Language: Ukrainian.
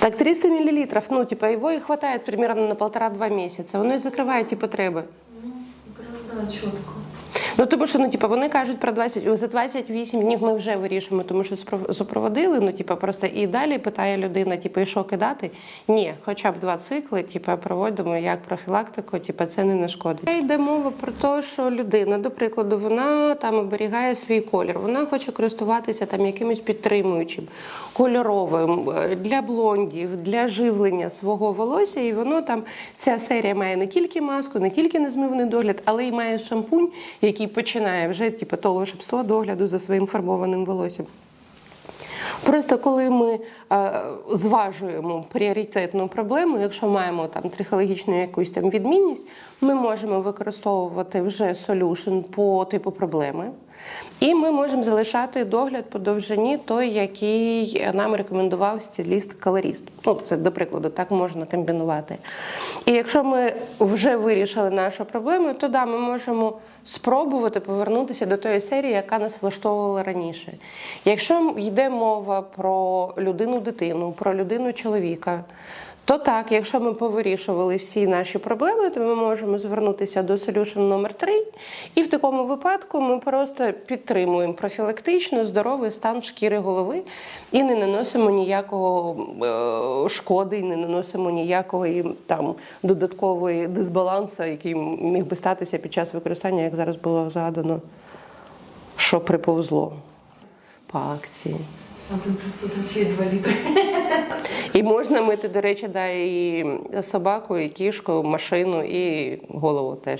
Так 300 миллилитров, ну, типа, его и хватает примерно на полтора-два месяца. Оно и закрывает, типа, требы. Ну, Да, чітко. Ну, тому що, ну, типа, вони кажуть про 20, за 28 днів ми вже вирішимо, тому що супроводили, ну, типа, просто і далі питає людина, типа, і що кидати? Ні, хоча б два цикли, типа, проводимо як профілактику, типа, це не нашкодить. Йде мова про те, що людина, до прикладу, вона там оберігає свій колір, вона хоче користуватися там якимось підтримуючим, кольоровим е, для блондів, для живлення свого волосся, і воно там ця серія має не тільки маску, не тільки незмивний догляд, але й має шампунь, який починає вже типу, того шипства догляду за своїм фарбованим волоссям. Просто коли ми е, зважуємо пріоритетну проблему, якщо маємо там трихологічну якусь там відмінність, ми можемо використовувати вже солюшн по типу проблеми. І ми можемо залишати догляд по довжині той, який нам рекомендував стиліст-колорист. Ну, це, до прикладу, так можна комбінувати. І якщо ми вже вирішили нашу проблему, то да, ми можемо спробувати повернутися до тої серії, яка нас влаштовувала раніше. Якщо йде мова про людину-дитину, про людину-чоловіка, то так, якщо ми повирішували всі наші проблеми, то ми можемо звернутися до Solution номер 3 і в такому випадку ми просто підтримуємо профілактично здоровий стан шкіри голови і не наносимо ніякого е, шкоди, і не наносимо ніякої там додаткової дисбалансу, який міг би статися під час використання, як зараз було згадано, що приповзло по акції. Один плюс ще 2 літри. І можна мити, до речі, да, і собаку, і кішку, машину, і голову теж.